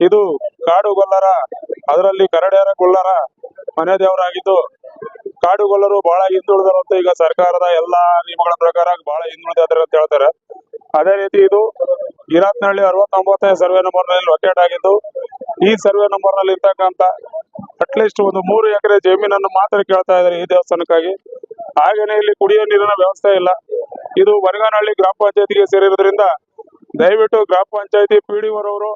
ಇದು ಕಾಡು ಗೊಲ್ಲರ ಅದರಲ್ಲಿ ಕರಡಿಯರ ಗೊಲ್ಲರ ಮನೆ ದೇವರಾಗಿದ್ದು, ಕಾಡುಗೊಲ್ಲರು ಬಹಳ ಹಿಂದುಳಿದರು ಅಂತ ಈಗ ಸರ್ಕಾರದ ಎಲ್ಲಾ ನಿಯಮಗಳ ಪ್ರಕಾರ ಬಹಳ ಹಿಂದುಳಿದಾರೆ ಅಂತ ಹೇಳ್ತಾರೆ. ಅದೇ ರೀತಿ ಇದು ಇರಾತ್ನಹಳ್ಳಿ ಅರವತ್ತೊಂಬತ್ತನೇ ಸರ್ವೆ ನಂಬರ್ನಲ್ಲಿ ಲೊಕೇಟ್ ಆಗಿದ್ದು, ಈ ಸರ್ವೆ ನಂಬರ್ನಲ್ಲಿ ಇರ್ತಕ್ಕಂತ ಅಟ್ಲೀಸ್ಟ್ ಒಂದು ಮೂರು ಎಕರೆ ಜಮೀನನ್ನು ಮಾತ್ರ ಕೇಳ್ತಾ ಇದ್ದಾರೆ ಈ ದೇವಸ್ಥಾನಕ್ಕಾಗಿ. ಹಾಗೇನೆ ಇಲ್ಲಿ ಕುಡಿಯೋ ನೀರಿನ ವ್ಯವಸ್ಥೆ ಇಲ್ಲ. ಇದು ವರ್ಗನಹಳ್ಳಿ ಗ್ರಾಮ ಪಂಚಾಯತಿಗೆ ಸೇರಿರೋದ್ರಿಂದ ದಯವಿಟ್ಟು ಗ್ರಾಮ ಪಂಚಾಯತಿ ಪಿ ಡಿ ಅವರು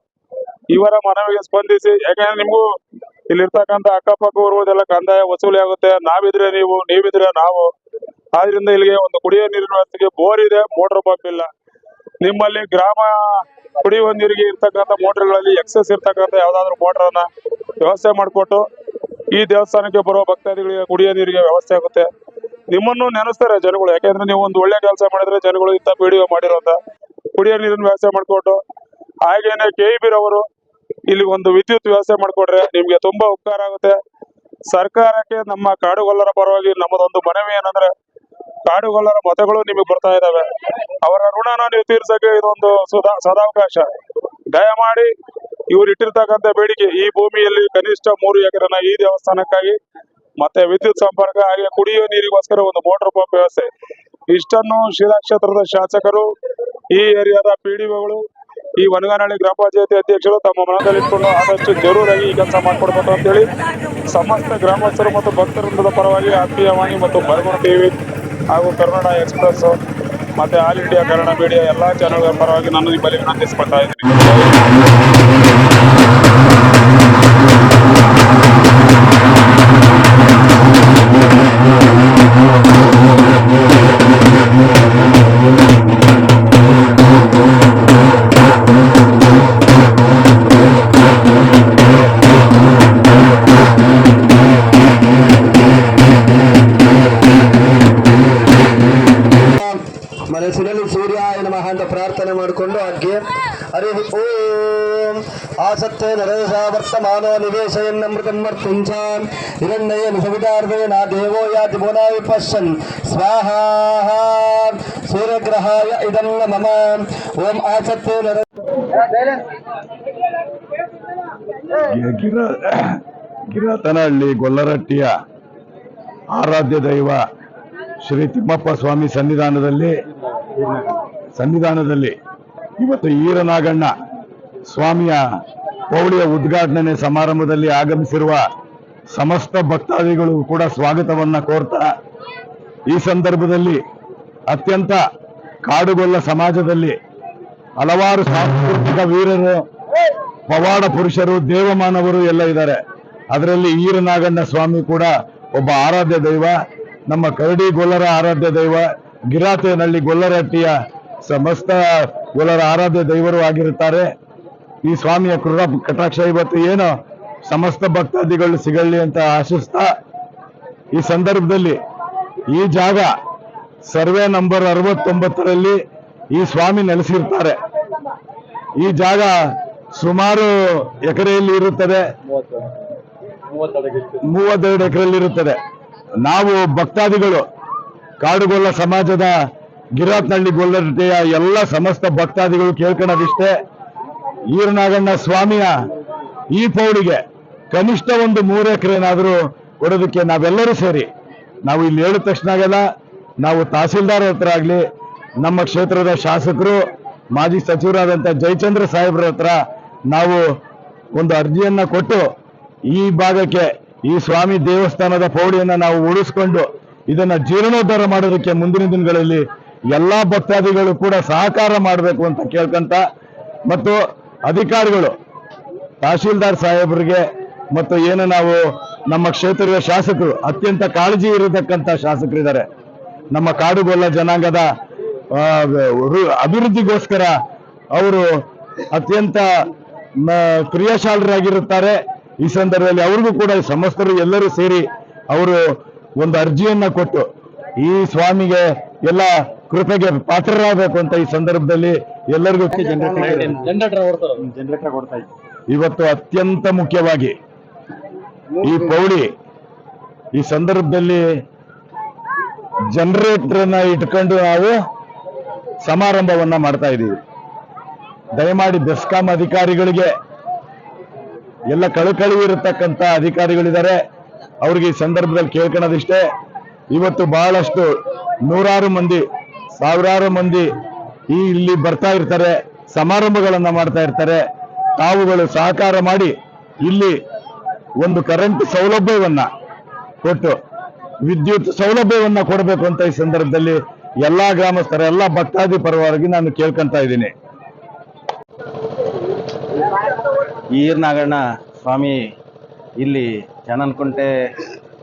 ಇವರ ಮನವಿಗೆ ಸ್ಪಂದಿಸಿ, ಯಾಕಂದ್ರೆ ಇಲ್ಲಿ ಇಲ್ಲಿರ್ತಕ್ಕಂಥ ಅಕ್ಕಪಕ್ಕ ಊರುವುದೆಲ್ಲ ಕಂದಾಯ ವಸೂಲಿ ಆಗುತ್ತೆ. ನಾವಿದ್ರೆ ನೀವು, ನೀವಿದ್ರೆ ನಾವು. ಆದ್ರಿಂದ ಇಲ್ಲಿಗೆ ಒಂದು ಕುಡಿಯೋ ನೀರಿನ ವ್ಯವಸ್ಥೆಗೆ ಬೋರ್ ಇದೆ, ಮೋಟರ್ ಪಂಪ್ ಇಲ್ಲ. ನಿಮ್ಮಲ್ಲಿ ಗ್ರಾಮ ಕುಡಿಯುವ ನೀರಿಗೆ ಇರ್ತಕ್ಕಂಥ ಮೋಟರ್ಗಳಲ್ಲಿ ಎಕ್ಸಸ್ ಇರ್ತಕ್ಕಂಥ ಯಾವ್ದಾದ್ರು ಮೋಟರ್ ಅನ್ನ ವ್ಯವಸ್ಥೆ ಮಾಡಿಕೊಟ್ಟು, ಈ ದೇವಸ್ಥಾನಕ್ಕೆ ಬರುವ ಭಕ್ತಾದಿಗಳಿಗೆ ಕುಡಿಯೋ ನೀರಿಗೆ ವ್ಯವಸ್ಥೆ ಆಗುತ್ತೆ. ನಿಮ್ಮನ್ನು ನೆನೆಸ್ತಾರೆ ಜನಗಳು. ಯಾಕೆಂದ್ರೆ ನೀವು ಒಂದು ಒಳ್ಳೆ ಕೆಲಸ ಮಾಡಿದ್ರೆ ಜನಗಳು ಇಂಥ ವಿಡಿಯೋ ಮಾಡಿರೋ ಕುಡಿಯೋ ನೀರಿನ ವ್ಯವಸ್ಥೆ ಮಾಡಿಕೊಟ್ಟು ಹಾಗೇನೆ ಕೆ ಇ ರವರು ಇಲ್ಲಿ ಒಂದು ವಿದ್ಯುತ್ ವ್ಯವಸ್ಥೆ ಮಾಡಿಕೊಡ್ರೆ ನಿಮ್ಗೆ ತುಂಬಾ ಉಪಕಾರ ಆಗುತ್ತೆ. ಸರ್ಕಾರಕ್ಕೆ ನಮ್ಮ ಕಾಡುಗೊಲ್ಲರ ಪರವಾಗಿ ನಮ್ಮದೊಂದು ಮನವಿ ಏನಂದ್ರೆ, ಕಾಡುಗೊಲ್ಲರ ಮತಗಳು ನಿಮಗೆ ಬರ್ತಾ ಇದಾವೆ. ಅವರ ಋಣನ ನೀವು ತೀರ್ಸಕ್ಕೆ ಇದೊಂದು ಸದಾ ಸದಾವಕಾಶ. ದಯಮಾಡಿ ಇವ್ರು ಇಟ್ಟಿರ್ತಕ್ಕಂಥ ಬೇಡಿಕೆ, ಈ ಭೂಮಿಯಲ್ಲಿ ಕನಿಷ್ಠ ಮೂರು ಎಕರೆನ ಈ ದೇವಸ್ಥಾನಕ್ಕಾಗಿ ಮತ್ತೆ ವಿದ್ಯುತ್ ಸಂಪರ್ಕ ಹಾಗೆ ಕುಡಿಯುವ ನೀರಿಗೋಸ್ಕರ ಒಂದು ಮೋಟರ್ ಪಂಪ್ ವ್ಯವಸ್ಥೆ. ಇಷ್ಟನ್ನು ಶಿರಾ ಕ್ಷೇತ್ರದ ಶಾಸಕರು, ಈ ಏರಿಯಾದ ಪಿಡಿಒಗಳು ಈ ವನಗಾನಹಳ್ಳಿ ಗ್ರಾಮ ಪಂಚಾಯತಿ ಅಧ್ಯಕ್ಷರು ತಮ್ಮ ಮನದಲ್ಲಿಟ್ಟುಕೊಂಡು ಆದಷ್ಟು ಜರೂರಾಗಿ ಈ ಕೆಲಸ ಮಾಡ್ಕೊಡ್ಬೇಕು ಅಂತೇಳಿ ಸಮಸ್ತ ಗ್ರಾಮಸ್ಥರು ಮತ್ತು ಭಕ್ತವೃಂದದ ಪರವಾಗಿ ಆತ್ಮೀಯವಾಣಿ ಮತ್ತು ಟಿವಿ ಹಾಗೂ ಕನ್ನಡ ಎಕ್ಸ್ಪ್ರೆಸ್ ಮತ್ತೆ ಆಲ್ ಇಂಡಿಯಾ ಕನ್ನಡ ಮೀಡಿಯಾ ಎಲ್ಲಾ ಚಾನೆಲ್ಗಳ ಪರವಾಗಿ ನಾನು ನಿಮ್ಮಲ್ಲಿ ವಿನಂತಿಸ್ಕೊಳ್ತಾ ಇದ್ದೀನಿ. ಓಂ ನರೇಶ ವರ್ತಮಾನೋ ನಿವೇಶಯನ್ನಮೃತಂ ಮರ್ತುಂಚಾನ್. ಹಿರಣ್ಯೇನ ಸವಿತಾರ್ಧೇನ ದೇವೋ ಯಾತಿ ಭುವನಾಯ ಪಶ್ಯನ್. ಸ್ವಾಹ ಸೂರ್ಯಗ್ರಹಾಯ ಇದಂ ಮಮ. ಓಂ ಆಸತ್ತೆ ನರ ಗಿರ, ಗಿರತನಹಳ್ಳಿ ಗೊಲ್ಲರಟ್ಟಿಯ ಆರಾಧ್ಯ ದೈವ ಶ್ರೀ ತಿಮ್ಮಪ್ಪ ಸ್ವಾಮಿ ಸನ್ನಿಧಾನದಲ್ಲಿ ಸನ್ನಿಧಾನದಲ್ಲಿ ಇವತ್ತು ಈರನಾಗಣ್ಣ ಸ್ವಾಮಿಯ ಪೌಳಿಯ ಉದ್ಘಾಟನೆ ಸಮಾರಂಭದಲ್ಲಿ ಆಗಮಿಸಿರುವ ಸಮಸ್ತ ಭಕ್ತಾದಿಗಳು ಕೂಡ ಸ್ವಾಗತವನ್ನ ಕೋರ್ತಾ, ಈ ಸಂದರ್ಭದಲ್ಲಿ ಅತ್ಯಂತ ಕಾಡುಗೊಲ್ಲ ಸಮಾಜದಲ್ಲಿ ಹಲವಾರು ಸಾಂಸ್ಕೃತಿಕ ವೀರರು, ಪವಾಡ ಪುರುಷರು, ದೇವಮಾನವರು ಎಲ್ಲ ಇದ್ದಾರೆ. ಅದರಲ್ಲಿ ಈರನಾಗಣ್ಣ ಸ್ವಾಮಿ ಕೂಡ ಒಬ್ಬ ಆರಾಧ್ಯ ದೈವ, ನಮ್ಮ ಕರಡಿ ಗೊಲ್ಲರ ಆರಾಧ್ಯ ದೈವ, ಗಿರಾತೇನಹಳ್ಳಿ ಗೊಲ್ಲರಟ್ಟಿಯ ಸಮಸ್ತ ಗೊಲ್ಲರ ಆರಾಧ್ಯ ದೈವರು ಆಗಿರುತ್ತಾರೆ. ಈ ಸ್ವಾಮಿಯ ಕೃಪಾ ಕಟಾಕ್ಷ ಇವತ್ತು ಏನು ಸಮಸ್ತ ಭಕ್ತಾದಿಗಳು ಸಿಗಲಿ ಅಂತ ಆಶಿಸ್ತಾ ಈ ಸಂದರ್ಭದಲ್ಲಿ ಈ ಜಾಗ ಸರ್ವೆ ನಂಬರ್ ಅರವತ್ತೊಂಬತ್ತರಲ್ಲಿ ಈ ಸ್ವಾಮಿ ನೆಲೆಸಿರ್ತಾರೆ. ಈ ಜಾಗ ಸುಮಾರು ಎಕರೆಯಲ್ಲಿ ಇರುತ್ತದೆ. ಮೂವತ್ತೆರಡು ಎಕರೆಯಲ್ಲಿ ಇರುತ್ತದೆ. ನಾವು ಭಕ್ತಾದಿಗಳು, ಕಾಡುಗೊಲ್ಲ ಸಮಾಜದ ಗಿರಾತ್ನಹಳ್ಳಿ ಗೊಲ್ಲರಟೆಯ ಎಲ್ಲ ಸಮಸ್ತ ಭಕ್ತಾದಿಗಳು ಕೇಳ್ಕೊಳ್ಳೋದಿಷ್ಟೇ ಈರನಾಗಣ್ಣ ಸ್ವಾಮಿಯ ಈ ಪೌಡಿಗೆ ಕನಿಷ್ಠ ಒಂದು ಮೂರು ಎಕರೆನಾದರೂ ಕೊಡೋದಕ್ಕೆ ನಾವೆಲ್ಲರೂ ಸೇರಿ, ನಾವು ಇಲ್ಲಿ ಹೇಳಿದ ತಕ್ಷಣ ಆಗಲ್ಲ, ನಾವು ತಹಸೀಲ್ದಾರ್ ಹತ್ರ ಆಗಲಿ, ನಮ್ಮ ಕ್ಷೇತ್ರದ ಶಾಸಕರು, ಮಾಜಿ ಸಚಿವರಾದಂಥ ಜಯಚಂದ್ರ ಸಾಹೇಬ್ರ ಹತ್ರ ನಾವು ಒಂದು ಅರ್ಜಿಯನ್ನ ಕೊಟ್ಟು ಈ ಭಾಗಕ್ಕೆ ಈ ಸ್ವಾಮಿ ದೇವಸ್ಥಾನದ ಪೌಡಿಯನ್ನು ನಾವು ಉಳಿಸ್ಕೊಂಡು ಇದನ್ನು ಜೀರ್ಣೋದ್ಧಾರ ಮಾಡೋದಕ್ಕೆ ಮುಂದಿನ ದಿನಗಳಲ್ಲಿ ಎಲ್ಲ ಭಕ್ತಾದಿಗಳು ಕೂಡ ಸಹಕಾರ ಮಾಡಬೇಕು ಅಂತ ಕೇಳ್ಕೊಂತ ಮತ್ತು ಅಧಿಕಾರಿಗಳು, ತಹಶೀಲ್ದಾರ್ ಸಾಹೇಬರಿಗೆ ಮತ್ತು ಏನು ನಾವು ನಮ್ಮ ಕ್ಷೇತ್ರದ ಶಾಸಕರು, ಅತ್ಯಂತ ಕಾಳಜಿ ಇರತಕ್ಕಂಥ ಶಾಸಕರಿದ್ದಾರೆ. ನಮ್ಮ ಕಾಡುಗೊಲ್ಲ ಜನಾಂಗದ ಅಭಿವೃದ್ಧಿಗೋಸ್ಕರ ಅವರು ಅತ್ಯಂತ ಕ್ರಿಯಾಶಾಲರಾಗಿರುತ್ತಾರೆ. ಈ ಸಂದರ್ಭದಲ್ಲಿ ಅವ್ರಿಗೂ ಕೂಡ ಸಮಸ್ತರು ಎಲ್ಲರೂ ಸೇರಿ ಅವರು ಒಂದು ಅರ್ಜಿಯನ್ನ ಕೊಟ್ಟು ಈ ಸ್ವಾಮಿಗೆ ಎಲ್ಲ ಕೃಪೆಗೆ ಪಾತ್ರರಾಗಬೇಕು ಅಂತ ಈ ಸಂದರ್ಭದಲ್ಲಿ ಎಲ್ಲರಿಗೂ ಇವತ್ತು ಅತ್ಯಂತ ಮುಖ್ಯವಾಗಿ ಈ ಪೌಡಿ ಈ ಸಂದರ್ಭದಲ್ಲಿ ಜನರೇಟರ್ ಜನರೇಟರ್ನ ಇಟ್ಕೊಂಡು ನಾವು ಸಮಾರಂಭವನ್ನ ಮಾಡ್ತಾ ಇದ್ದೀವಿ. ದಯಮಾಡಿ ಬೆಸ್ಕಾಂ ಅಧಿಕಾರಿಗಳಿಗೆ ಎಲ್ಲ ಕಳಕಳಿ ಇರತಕ್ಕಂತ ಅಧಿಕಾರಿಗಳಿದ್ದಾರೆ. ಅವ್ರಿಗೆ ಈ ಸಂದರ್ಭದಲ್ಲಿ ಕೇಳ್ಕೊಳ್ಳೋದಿಷ್ಟೇ ಇವತ್ತು ಬಹಳಷ್ಟು ನೂರಾರು ಮಂದಿ ಸಾವಿರಾರು ಮಂದಿ ಈ ಇಲ್ಲಿ ಬರ್ತಾ ಇರ್ತಾರೆ, ಸಮಾರಂಭಗಳನ್ನ ಮಾಡ್ತಾ ಇರ್ತಾರೆ. ತಾವುಗಳು ಸಹಕಾರ ಮಾಡಿ ಇಲ್ಲಿ ಒಂದು ಕರೆಂಟ್ ಸೌಲಭ್ಯವನ್ನ ಕೊಟ್ಟು ವಿದ್ಯುತ್ ಸೌಲಭ್ಯವನ್ನ ಕೊಡಬೇಕು ಅಂತ ಈ ಸಂದರ್ಭದಲ್ಲಿ ಎಲ್ಲಾ ಗ್ರಾಮಸ್ಥರ, ಎಲ್ಲ ಭಕ್ತಾದಿ ಪರವಾಗಿ ನಾನು ಕೇಳ್ಕೊಂತ ಇದ್ದೀನಿ. ಈರ್ನಾಗಣ್ಣ ಸ್ವಾಮಿ ಇಲ್ಲಿ ಚೆನ್ನನ್ಕುಂಟೆ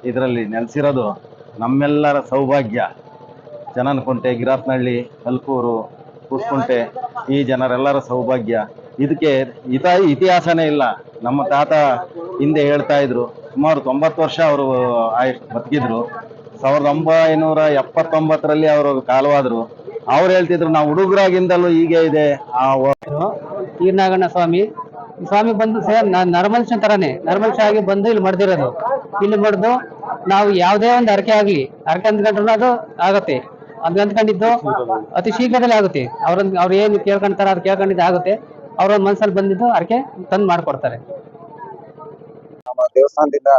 ಇದರಲ್ಲಿ ನೆಲೆಸಿರೋದು ನಮ್ಮೆಲ್ಲರ ಸೌಭಾಗ್ಯ. ಚನ್ನನಕುಂಟೆ ಗಿರಾತ್ನಹಳ್ಳಿ ಅಲ್ಕೂರು ಕುಸ್ಕುಂಟೆ ಈ ಜನರೆಲ್ಲರ ಸೌಭಾಗ್ಯ. ಇದಕ್ಕೆ ಇತ ಇತಿಹಾಸನೇ ಇಲ್ಲ. ನಮ್ಮ ತಾತ ಹಿಂದೆ ಹೇಳ್ತಾ ಇದ್ರು, ಸುಮಾರು ತೊಂಬತ್ತು ವರ್ಷ ಅವರು ಆಯುಷ್ ಬದುಕಿದ್ರು. ಸಾವಿರದ ಒಂಬೈನೂರ ಎಪ್ಪತ್ತೊಂಬತ್ತರಲ್ಲಿ ಅವರು ಕಾಲವಾದ್ರು. ಅವ್ರು ಹೇಳ್ತಿದ್ರು, ನಾವು ಹುಡುಗರಾಗಿಂದಲೂ ಹೀಗೆ ಇದೆ. ಆ ಈರ್ನಾಗಣ್ಣ ಸ್ವಾಮಿ. ಸ್ವಾಮಿ ಬಂದು ಸರ್ ನರಮನುಷ್ಯನ ತರಾನೇ. ನರಮನುಷ್ಯ ಆಗಿ ಬಂದು ಇಲ್ಲಿ ಮಾಡ್ದಿರೋದು. ಇಲ್ಲಿ ಮಾಡ್ದು ನಾವು ಯಾವುದೇ ಒಂದು ಅರಕೆ ಆಗಲಿ ಅರಕೆ ಅಂದ್ಕೊಂಡ್ರು ಅದು ಆಗತ್ತೆ. ಅದ್ ಅಂದ್ಕೊಂಡಿದ್ದು ಅತಿ ಶೀಘ್ರದಲ್ಲೇ ಆಗುತ್ತೆ. ಅವ್ರನ್ನ ಅವ್ರು ಏನು ಕೇಳ್ಕೊಂತಾರ ಅದು ಕೇಳ್ಕೊಂಡಿದ್ದು ಆಗುತ್ತೆ. ಅವ್ರ ಮನ್ಸಲ್ಲಿ ಬಂದಿದ್ದು ಅದಕ್ಕೆ ತಂದು ಮಾಡ್ಕೊಡ್ತಾರೆ. ನಮ್ಮ ದೇವಸ್ಥಾನದಿಂದ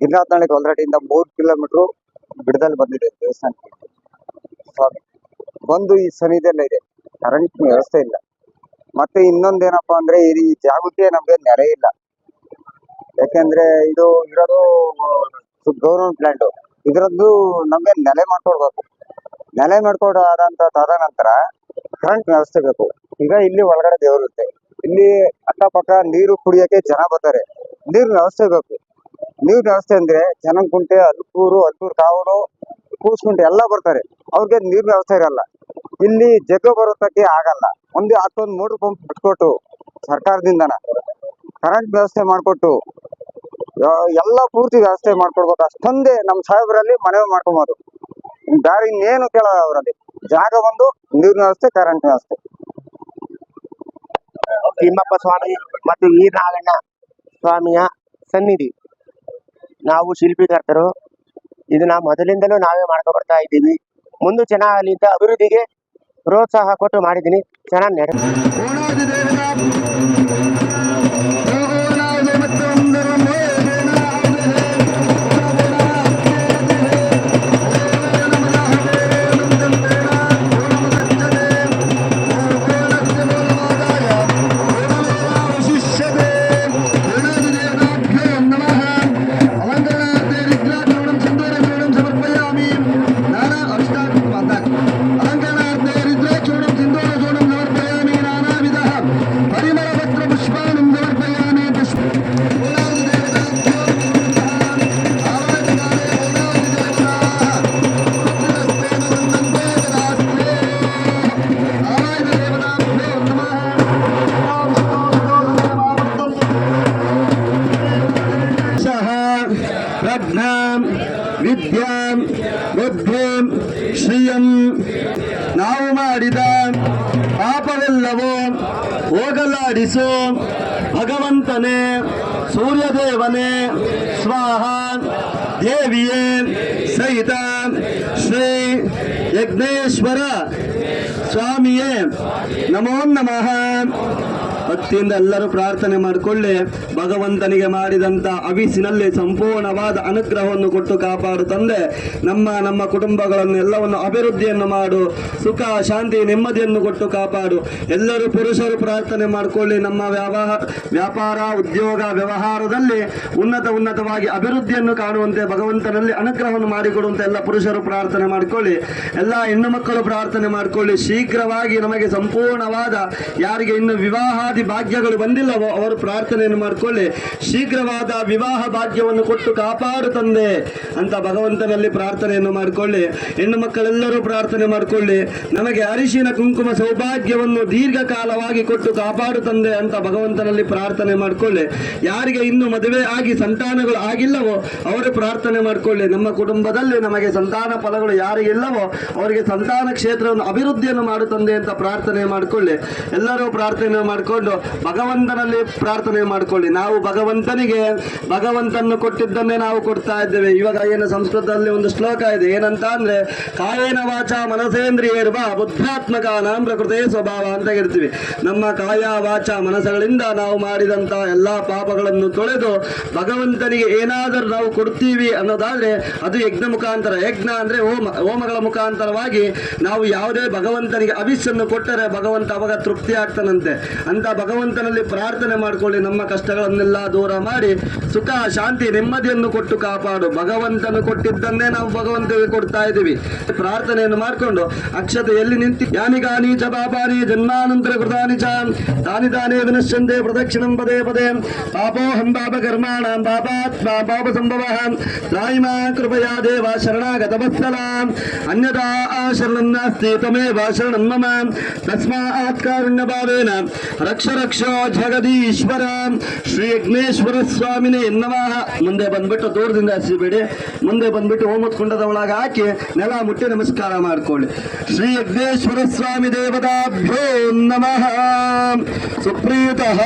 ಗಿರಿನಾಥನಹಳ್ಳಿ ಇಂದ ಮೂರು ಕಿಲೋಮೀಟ್ರು ಬಿಡದಲ್ಲಿ ಬಂದಿದೆ ದೇವಸ್ಥಾನಕ್ಕೆ. ಸ್ವಾಮಿ ಬಂದು ಈ ಸನ್ನಿಧಿಯಲ್ಲೇ ಇದೆ. ಕರೆಂಟ್ ವ್ಯವಸ್ಥೆ ಇಲ್ಲ. ಮತ್ತೆ ಇನ್ನೊಂದೇನಪ್ಪಾ ಅಂದ್ರೆ, ಈ ಜಾಗೃತಿ ನಮ್ಗೆ ನೆರೆ ಇಲ್ಲ. ಯಾಕೆಂದ್ರೆ ಇದು ಇರೋದು ಗೌರ್ಮೆಂಟ್ ಲ್ಯಾಂಡ್ ಇದರದ್ದು ನಮಗೆ ನೆಲೆ ಮಾಡ್ಕೊಡ್ಬೇಕು. ನೆಲೆ ಮಾಡ್ಕೊಡಾದಂತ ತದನಂತರ ಕರೆಂಟ್ ವ್ಯವಸ್ಥೆ ಬೇಕು. ಈಗ ಇಲ್ಲಿ ಒಳಗಡೆ ದೇವರು ಇರುತ್ತೆ. ಇಲ್ಲಿ ಅಕ್ಕಪಕ್ಕ ನೀರು ಕುಡಿಯಕ್ಕೆ ಜನ ಬರ್ತಾರೆ. ನೀರಿನ ವ್ಯವಸ್ಥೆ ಬೇಕು. ನೀರಿನ ವ್ಯವಸ್ಥೆ ಅಂದ್ರೆ ಜನಂಕುಂಟೆ ಅಲ್ಕೂರು ಅಲ್ಕೂರು ಕಾವಲು ಕೂಸ್ಕುಂಟೆ ಎಲ್ಲ ಬರ್ತಾರೆ. ಅವ್ರಿಗೆ ನೀರಿನ ವ್ಯವಸ್ಥೆ ಇರಲ್ಲ. ಇಲ್ಲಿ ಜಗ್ಗ ಬರೋದಕ್ಕೆ ಆಗಲ್ಲ. ಒಂದು ಹತ್ತೊಂದು ಮೋಟರ್ ಪಂಪ್ ಬಿಟ್ಕೊಟ್ಟು ಸರ್ಕಾರದಿಂದನ ಕರೆಂಟ್ ವ್ಯವಸ್ಥೆ ಮಾಡಿಕೊಟ್ಟು ಎಲ್ಲ ಪೂರ್ತಿ ವ್ಯವಸ್ಥೆ ಮಾಡ್ಕೊಡ್ಬೇಕು. ಅಷ್ಟೊಂದೇ ನಮ್ಮ ಸಾಹೇಬರಲ್ಲಿ ಮನವಿ ಮಾಡ್ಕೊಬೋದು. ದಾರಿ ಇನ್ನೇನು ಕೇಳೋದು ಅವರಲ್ಲಿ. ಜಾಗ ಬಂದು ನೀರಿನ ವ್ಯವಸ್ಥೆ ಕರೆಂಟ್ ವ್ಯವಸ್ಥೆ. ತಿಮ್ಮಪ್ಪ ಸ್ವಾಮಿ ಮತ್ತು ವೀರನಾಗಣ್ಣ ಸ್ವಾಮಿಯ ಸನ್ನಿಧಿ. ನಾವು ಶಿಲ್ಪಿಕರ್ತರು. ಇದನ್ನ ಮೊದಲಿಂದಲೂ ನಾವೇ ಮಾಡ್ಕೊ ಬರ್ತಾ ಇದ್ದೀವಿ. ಮುಂದೆ ಚೆನ್ನಾಗಿ ಅಭಿವೃದ್ಧಿಗೆ ಪ್ರೋತ್ಸಾಹ ಕೊಟ್ಟು ಮಾಡಿದ್ದೀನಿ. ಚೆನ್ನಾಗಿ ನಡೆ Terima kasih. ಪ್ರಜ್ಞಾಂ ವಿದ್ಯಾಂ ಬುದ್ಧಿಂ ಶ್ರೀಯಂ ನಾವು ಮಾಡಿದ ಪಾಪವೆಲ್ಲವೋ ಹೋಗಲಾಡಿಸೋ. ಭಗವಂತನೇ, ಸೂರ್ಯದೇವನೇ, ಸ್ವಾಹ, ದೇವಿಯೇ ಸಹಿತ ಶ್ರೀ ಯಜ್ಞೇಶ್ವರ ಸ್ವಾಮಿಯೇ. ನಮೋ ನಮಃ. ಭಕ್ತಿಯಿಂದ ಎಲ್ಲರೂ ಪ್ರಾರ್ಥನೆ ಮಾಡಿಕೊಳ್ಳಿ. ಭಗವಂತನಿಗೆ ಮಾಡಿದಂತ ಅವಿಸಿನಲ್ಲಿ ಸಂಪೂರ್ಣವಾದ ಅನುಗ್ರಹವನ್ನು ಕೊಟ್ಟು ಕಾಪಾಡು ತಂದೆ. ನಮ್ಮ ನಮ್ಮ ಕುಟುಂಬಗಳನ್ನು ಎಲ್ಲವನ್ನು ಅಭಿವೃದ್ಧಿಯನ್ನು ಮಾಡು. ಸುಖ, ಶಾಂತಿ, ನೆಮ್ಮದಿಯನ್ನು ಕೊಟ್ಟು ಕಾಪಾಡು. ಎಲ್ಲರೂ ಪುರುಷರು ಪ್ರಾರ್ಥನೆ ಮಾಡಿಕೊಳ್ಳಿ. ನಮ್ಮ ವ್ಯವಹಾರ ವ್ಯಾಪಾರ, ಉದ್ಯೋಗ, ವ್ಯವಹಾರದಲ್ಲಿ ಉನ್ನತ, ಉನ್ನತವಾಗಿ ಅಭಿವೃದ್ಧಿಯನ್ನು ಕಾಣುವಂತೆ ಭಗವಂತನಲ್ಲಿ ಅನುಗ್ರಹವನ್ನು ಮಾಡಿಕೊಡುವಂತೆ ಎಲ್ಲ ಪುರುಷರು ಪ್ರಾರ್ಥನೆ ಮಾಡಿಕೊಳ್ಳಿ. ಎಲ್ಲ ಹೆಣ್ಣು ಮಕ್ಕಳು ಪ್ರಾರ್ಥನೆ ಮಾಡಿಕೊಳ್ಳಿ. ಶೀಘ್ರವಾಗಿ ನಮಗೆ ಸಂಪೂರ್ಣವಾದ ಯಾರಿಗೆ ಇನ್ನು ಭಾಗ್ಯಗಳು ಬಂದಿಲ್ಲವೋ ಅವರು ಪ್ರಾರ್ಥನೆಯನ್ನು ಮಾಡಿಕೊಳ್ಳಿ. ಶೀಘ್ರವಾದ ವಿವಾಹ ಭಾಗ್ಯವನ್ನು ಕೊಟ್ಟು ಕಾಪಾಡು ತಂದೆ ಅಂತ ಭಗವಂತನಲ್ಲಿ ಪ್ರಾರ್ಥನೆಯನ್ನು ಮಾಡಿಕೊಳ್ಳಿ. ಹೆಣ್ಣು ಮಕ್ಕಳೆಲ್ಲರೂ ಪ್ರಾರ್ಥನೆ ಮಾಡಿಕೊಳ್ಳಿ. ನಮಗೆ ಅರಿಶಿನ ಕುಂಕುಮ ಸೌಭಾಗ್ಯವನ್ನು ದೀರ್ಘಕಾಲವಾಗಿ ಕೊಟ್ಟು ಕಾಪಾಡು ತಂದೆ ಅಂತ ಭಗವಂತನಲ್ಲಿ ಪ್ರಾರ್ಥನೆ ಮಾಡಿಕೊಳ್ಳಿ. ಯಾರಿಗೆ ಇನ್ನು ಮದುವೆ ಆಗಿ ಸಂತಾನಗಳು ಆಗಿಲ್ಲವೋ, ಅವರು ಪ್ರಾರ್ಥನೆ ಮಾಡಿಕೊಳ್ಳಿ. ನಮ್ಮ ಕುಟುಂಬದಲ್ಲಿ ನಮಗೆ ಸಂತಾನ ಫಲಗಳು ಯಾರಿಗಿಲ್ಲವೋ ಅವರಿಗೆ ಸಂತಾನ ಕ್ಷೇತ್ರವನ್ನು ಅಭಿವೃದ್ಧಿಯನ್ನು ತಂದೆ ಅಂತ ಪ್ರಾರ್ಥನೆ ಮಾಡಿಕೊಳ್ಳಿ. ಎಲ್ಲರೂ ಪ್ರಾರ್ಥನೆ ಮಾಡಿಕೊಂಡು ಭಗವಂತನಲ್ಲಿ ಪ್ರಾರ್ಥನೆ ಮಾಡಿಕೊಳ್ಳಿ. ನಾವು ಭಗವಂತನಿಗೆ ಭಗವಂತನ್ನು ಕೊಟ್ಟಿದ್ದನ್ನೇ ನಾವು ಕೊಡ್ತಾ ಇದ್ದೇವೆ. ಇವಾಗ ಏನು ಸಂಸ್ಕೃತದಲ್ಲಿ ಒಂದು ಶ್ಲೋಕ ಇದೆ. ಏನಂತ ಅಂದ್ರೆ ಕಾಯೇನ ವಾಚ ಮನಸೇಂದ್ರಿಯರ್ವ ಬುದ್ಧಾತ್ಮಕ ನಾಮ ಪ್ರಕೃತಿ ಸ್ವಭಾವ ಅಂತ ಹೇಳ್ತೀವಿ. ನಮ್ಮ ಕಾಯ ವಾಚ ಮನಸ್ಸುಗಳಿಂದ ನಾವು ಮಾಡಿದಂತ ಎಲ್ಲಾ ಪಾಪಗಳನ್ನು ತೊಳೆದು ಭಗವಂತನಿಗೆ ಏನಾದರೂ ನಾವು ಕೊಡ್ತೀವಿ ಅನ್ನೋದಾದ್ರೆ ಅದು ಯಜ್ಞ ಮುಖಾಂತರ. ಯಜ್ಞ ಅಂದ್ರೆ ಹೋಮ, ಹೋಮಗಳ ಮುಖಾಂತರವಾಗಿ ನಾವು ಯಾವುದೇ ಭಗವಂತನಿಗೆ ಅವಿಸ್ಸನ್ನು ಕೊಟ್ಟರೆ ಭಗವಂತ ಅವಾಗ ತೃಪ್ತಿ ಆಗ್ತಾನಂತೆ. ಅಂತ ಭಗವಂತನಲ್ಲಿ ಪ್ರಾರ್ಥನೆ ಮಾಡಿಕೊಳ್ಳಿ. ನಮ್ಮ ಕಷ್ಟಗಳನ್ನೆಲ್ಲ ದೂರ ಮಾಡಿ, ಸುಖ, ಶಾಂತಿ, ನೆಮ್ಮದಿಯನ್ನು ಕೊಟ್ಟು ಕಾಪಾಡು. ಭಗವಂತನು ಕೊಟ್ಟಿದ್ದನ್ನೇ ನಾವು ಭಗವಂತನಿಗೆ ಕೊಡ್ತಾ ಇದ್ದೀವಿ. ಪ್ರಾರ್ಥನೆಯನ್ನು ಮಾಡಿಕೊಂಡು ಅಕ್ಷತೆ ಎಲ್ಲಿ ನಿಂತಿ ಯಾನಿಗಾನಿ ಚ ಪಾಪಾನಿ ಜನ್ಮಾನಂತರ ಕೃತಾನಿ ಚ, ತಾನಿ ತಾನೇ ವಿನಶ್ಯಂತೆ ಪ್ರದಕ್ಷಿಣಂ ಪದೇ ಪದೇ ಪಾಪೋಹಂ ಪಾಪ ಕರ್ಮಾಣ ಪಾಪಾತ್ಮ ಪಾಪ ಸಂಭವ ಮಾ ಕೃಪಯಾ ದೇವ ಶರಣಾಗತ ವತ್ಸಲ ಅನ್ಯದಾ ಶರಣಂ ನಾಸ್ತಿ ತಮೇವ ಶರಣಂ ಮಮ, ತಸ್ಮಾತ್ ಕಾರುಣ್ಯ ಭಾವೇನ ರಕ್ಷ ರಕ್ಷೋ ಜಗದೀಶ್ವರ ಶ್ರೀ ಯಜ್ಞೇಶ್ವರ ಸ್ವಾಮಿನೇ ನಮಃ. ಮುಂದೆ ಬಂದ್ಬಿಟ್ಟು ದೂರದಿಂದ ಹಸಿಬೇಡಿ ಮುಂದೆ ಬಂದ್ಬಿಟ್ಟು ಹೋಮದ ಕುಂಡದ ಒಳಗೆ ಹಾಕಿ ನೆಲ ಮುಟ್ಟಿ ನಮಸ್ಕಾರ ಮಾಡ್ಕೊಳ್ಳಿ. ಶ್ರೀ ಯಜ್ಞೇಶ್ವರ ಸ್ವಾಮಿ ದೇವತಾಭ್ಯೋ ನಮಃ. ಸುಪ್ರೀತಃ.